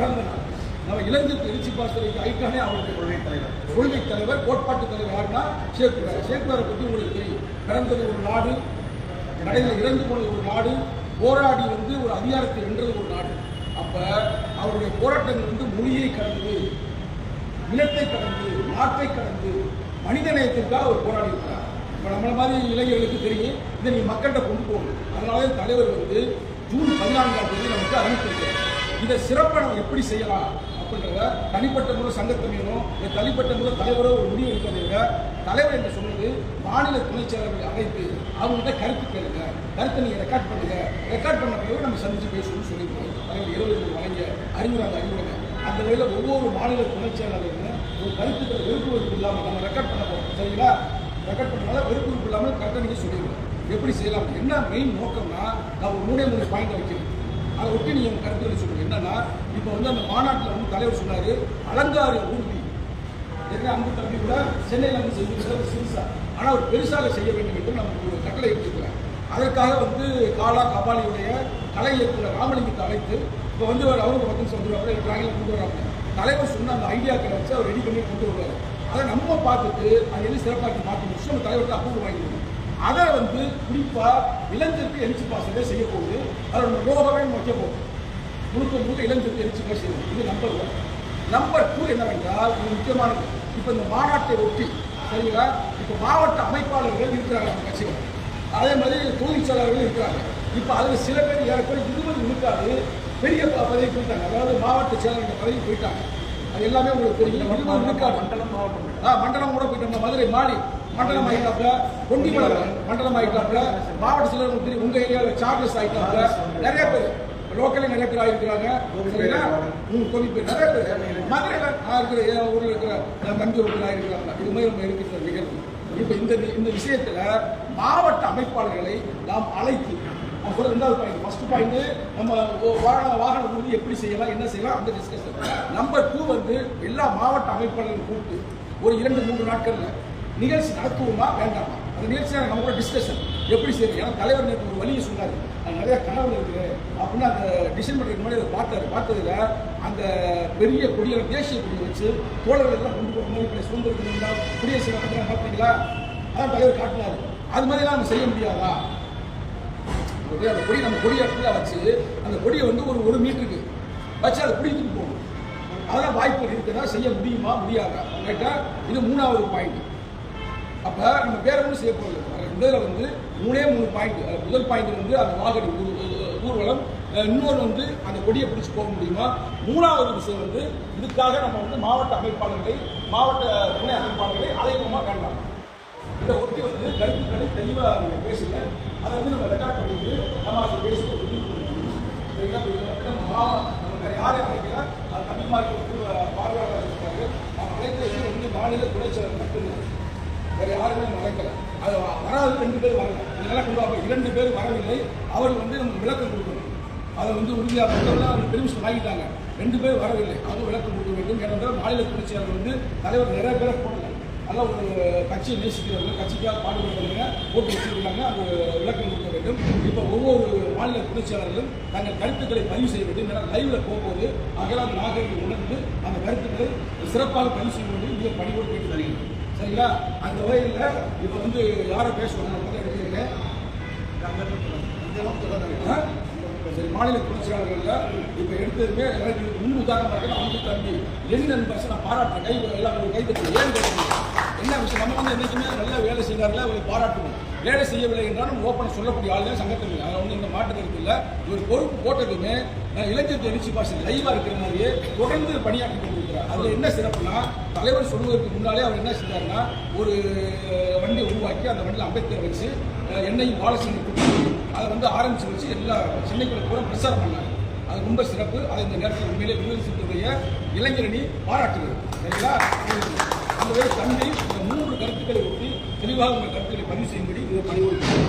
பிறந்த நாள் நம்ம இளைஞர் திருச்சி பாசறைக்கு ஐக்கானே அவருடைய கொள்கை தலைவர். கொள்கை தலைவர் கோட்பாட்டு தலைவர் யாருன்னா ஷேக்குவார் ஷேக்குவாரை பற்றி உங்களுக்கு தெரியும். பிறந்தது ஒரு நாடு கடையில் இறந்து போனது ஒரு நாடு போராடி வந்து ஒரு அதிகாரத்தை வென்றது ஒரு நாடு. அப்ப அவருடைய போராட்டங்கள் வந்து மொழியை கடந்து இனத்தை கடந்து நாட்டை கடந்து மனித நேயத்திற்காக அவர் போராடி இருக்கிறார் இப்போ நம்மள மாதிரி இளைஞர்களுக்கு தெரியும். இதை நீ மக்கள்கிட்ட கொண்டு போகணும். அதனால தலைவர் வந்து ஜூன் பதினான்காம் தேதி நமக்கு அறிவித்திருக்கிறார். இதை சிறப்பாக நம்ம எப்படி செய்யலாம் அப்படின்றத தனிப்பட்ட முறை சங்கத்தமையனோ இல்லை தனிப்பட்ட முறை தலைவரோ ஒரு முடிவு எடுக்கிறதை விட தலைவர் என்று சொன்னது மாநில துணைச் செயலர்களை அழைத்து அவங்கள்ட்ட கருத்து கேளுங்க. கருத்தை நீங்கள் ரெக்கார்ட் பண்ணுங்க. ரெக்கார்ட் பண்ண பிறகு நம்ம சந்திச்சு பேசணும்னு சொல்லியிருக்கோம். தலைவர் இருபது வழங்கிய அறிவுரை அந்த அறிவுரை அந்த வகையில் ஒவ்வொரு மாநில துணைச் செயலாளர்களும் ஒரு கருத்துக்களை வெறுப்பு இல்லாமல் நம்ம ரெக்கார்ட் பண்ண போகிறோம் சரிங்களா? ரெக்கார்ட் பண்ணனால வெறுப்பு வெறுப்பு இல்லாமல் கரெக்டாக நீங்கள் சொல்லிடுவோம் எப்படி செய்யலாம்? என்ன மெயின் நோக்கம்னா நான் ஒரு மூணே மூணு பாயிண்ட் வைக்கிறேன். அதை ஒட்டி நீங்கள் உங்கள் கருத்துக்களை சொல்லுங்கள் என்னன்னா இப்போ வந்து அந்த மாநாட்டில் வந்து தலைவர் சொன்னார் அலங்கார ஊர்தி. ஏற்கனவே அன்பு தம்பி கூட சென்னையில் வந்து செஞ்சிருக்கிறார் சிறுசா. ஆனால் ஒரு பெருசாக செய்ய வேண்டும் என்று நமக்கு ஒரு கட்டளை எடுத்துக்கிறேன் அதற்காக வந்து காலா கபாலியுடைய கலை இயக்குனர் ராமலிங்கத்தை அழைத்து இப்போ வந்து அவர் அவங்க பக்கம் சொல்லுவாங்க வந்துருவாங்க டிராயிங்கில் கொண்டு வராங்க. தலைவர் சொன்ன அந்த ஐடியாக்களை வச்சு அவர் ரெடி பண்ணி கொண்டு வருவார். அதை நம்ம பார்த்துட்டு அது எது சிறப்பாக மாற்றி முடிச்சு நம்ம தலைவர்கிட்ட அப்ரூவ் வாங்கிடுவோம் அதை வந்து குறிப்பாக இளைஞருக்கு எழுச்சி பாசலே செய்ய போகுது அதோட லோகமே வைக்க போகுது முழுக்க முழுக்க இளைஞருக்கு எழுச்சி பாச செய்யும் இது நம்பர் ஒன் நம்பர் டூ என்னவென்றால் இது முக்கியமானது. இப்போ இந்த மாநாட்டை ஒட்டி சரிங்களா? இப்போ மாவட்ட அமைப்பாளர்கள் இருக்கிறாங்க நம்ம கட்சிகள் அதே மாதிரி தொகுதி செயலாளர்கள் இருக்கிறாங்க. இப்போ அதில் சில பேர் ஏறக்குறைய இருபது விழுக்காது பெரிய பதவி போயிட்டாங்க. அதாவது மாவட்ட செயலாளர் பதவி போயிட்டாங்க. அது எல்லாமே உங்களுக்கு தெரியும். இருபது விழுக்காடு மண்டலம் மாவட்டம். ஆ மண்டலம் கூட போயிட்டாங்க. மதுரை மாறி மண்டலம் ஆகிட்டாப்ல கொண்டிமலம் மண்டலம் ஆகிட்டாப்ல மாவட்ட சிலர் உங்களுக்கு உங்க ஏரியாவில் சார்ஜஸ் ஆகிட்டாப்ல நிறைய பேர் லோக்கல்ல நிறைய பேர் ஆகிருக்கிறாங்க சரிங்களா? கொஞ்சம் பேர் நிறைய பேர். மதுரையில் இருக்கிற ஊரில் இருக்கிற நான் தஞ்சூர் ஆகிருக்கிறாங்க இது மாதிரி நம்ம இருக்கிற நிகழ்வு. இப்போ இந்த இந்த விஷயத்தில் மாவட்ட அமைப்பாளர்களை நாம் அழைத்து அப்புறம் ரெண்டாவது பாயிண்ட் ஃபர்ஸ்ட் பாயிண்ட் நம்ம வாகன வாகன உறுதி எப்படி செய்யலாம் என்ன செய்யலாம் அந்த டிஸ்கஷன் நம்பர் டூ வந்து எல்லா மாவட்ட அமைப்பாளர்களும் கூப்பிட்டு ஒரு இரண்டு மூன்று நாட்களில் நிகழ்ச்சி நடத்துவோமா வேண்டாமா? அந்த நிகழ்ச்சியாக நம்ம கூட டிஸ்கஷன் எப்படி செய்யுது ஏன்னா தலைவர் நேற்று ஒரு வழியை சொன்னார். அது நிறைய கனவு இருக்குது அப்படின்னு அந்த டிசைன் பண்ணுறதுக்கு முன்னாடி அதை பார்த்தாரு. பார்த்ததுல அந்த பெரிய கொடியை தேசிய கொடியை வச்சு தோழர்கள் எல்லாம் கொண்டு போகிற மாதிரி இப்படி சுதந்திர இருந்தால் குடியரசு நடத்துகிறாங்க பார்த்தீங்களா அதான் தலைவர் காட்டினாரு. அது மாதிரிலாம் நம்ம செய்ய முடியாதா? அந்த கொடி நம்ம கொடி இடத்துல வச்சு அந்த கொடியை வந்து ஒரு ஒரு மீட்டருக்கு வச்சு அதை பிடிக்கிட்டு போகணும். அதெல்லாம் வாய்ப்புகள் இருக்குதா? செய்ய முடியுமா? முடியாதா? கேட்டால் இது மூணாவது பாயிண்ட் அப்போ நம்ம வேற ஒன்றும் செய்ய போகிறது முதல்ல வந்து மூணே மூணு பாயிண்ட் முதல் பாயிண்ட் வந்து அந்த வாகடி ஊர்வலம். இன்னொன்று இன்னொரு வந்து அந்த கொடியை பிடிச்சி போக முடியுமா? மூணாவது விஷயம் வந்து இதுக்காக நம்ம வந்து மாவட்ட அமைப்பாளர்களை மாவட்ட துணை அமைப்பாளர்களை அதிகமாக காணலாம் இதை ஒட்டி வந்து கருத்துக்களை தெளிவாக பேசுங்க அதை வந்து நம்ம ரெக்கார்ட் பண்ணிட்டு நம்ம அதை பேசுவோம் ஒரு முடிவு பண்ணிக்கணும். சரிங்களா? இப்ப இதுல வந்து நம்ம மா- நம்ம வேற யாரை அழைக்கல அது தமிழ்மார்க்கு வந்து பார்வையாளர் இருக்காரு நம்ம அழைத்தது வந்து மாநில துணைச்செயலர் மட்டும்தான் வேற யாருமே நம்ம அது வராது ரெண்டு பேர் வரல இதெல்லாம் கொண்டு வாங்க. இரண்டு பேர் வரவில்லை. அவர் வந்து நமக்கு விளக்கம் கொடுக்கணும். அதை வந்து உறுதியாக அவர் பெருமிஷன் வாங்கிட்டாங்க. ரெண்டு பேர் வரவில்லை. அவங்க விளக்கம் கொடுக்க வேண்டும். ஏனென்றால் மாநில துணைச்செயலர் வந்து தலைவர் நிறைய பேரை போடல. அதெல்லாம் ஒரு கட்சியை நேசிக்கிறவங்க கட்சிக்காக பாடுபடுறவங்க போட்டு வச்சிருக்காங்க அது விளக்கம் கொடுக்க வேண்டும். இப்போ ஒவ்வொரு மாநில துணைச்செயலாளர்களும் தங்கள் கருத்துக்களை பதிவு செய்ய வேண்டும். ஏன்னா லைவ்ல போகும்போது அகலாம் நாகரிகம் உணர்ந்து அந்த கருத்துக்களை சிறப்பாக பதிவு செய்ய வேண்டும். இதை பணிவோடு கேட்டு தருகிறேன் சரிங்களா அந்த வகையில் இப்போ வந்து யாரை பேசுவாங்க நம்ம சரி மாநில துணைச்செயலாளர்கள் இப்போ எடுத்ததுமே எனக்கு முன் உதாரணமாக இருக்கு அன்பு தம்பி லெனின் பஸ் நான் பாராட்டுறேன் கை எல்லாம் ஒரு கை ஏன் என்ன விஷயம்? நம்ம வந்து என்றைக்குமே நல்ல வேலை செய்கிறார்கள் அவரை பாராட்டுவோம் வேலை செய்யவில்லை என்றாலும் ஓப்பன் சொல்லக்கூடிய ஆளுநர் சங்கத்தில் அதில் வந்து இந்த மாற்று கருத்து இல்லை. ஒரு பொறுப்பு போட்டதுமே நான் இளைஞர் எழுச்சி பாச லைவாக இருக்கிற மாதிரியே தொடர்ந்து பணியாற்றி கொண்டிருக்கிறார். அதில் என்ன சிறப்புனா தலைவர் சொல்வதற்கு முன்னாலே அவர் என்ன செஞ்சாருன்னா ஒரு வண்டி உருவாக்கி அந்த வண்டியில் அம்பேத்கர் வச்சு அஹ், என்னையும் பாலசிங்க கூட்டி அதை வந்து ஆரம்பிச்சு வச்சு எல்லா சென்னைக்குள்ள பூரா பிரச்சாரம் பண்ணாங்க அது ரொம்ப சிறப்பு. அதை இந்த நேரத்தில் உண்மையிலே விமர்சித்துடைய இளைஞரணி பாராட்டுகிறது. சரிங்களா? அந்த வகை தந்தை கற்களை ஒட்டி தெளிவாக உங்கள் கருத்துக்களை பதிவு செய்யும்படி இதை பணிவுறுத்தி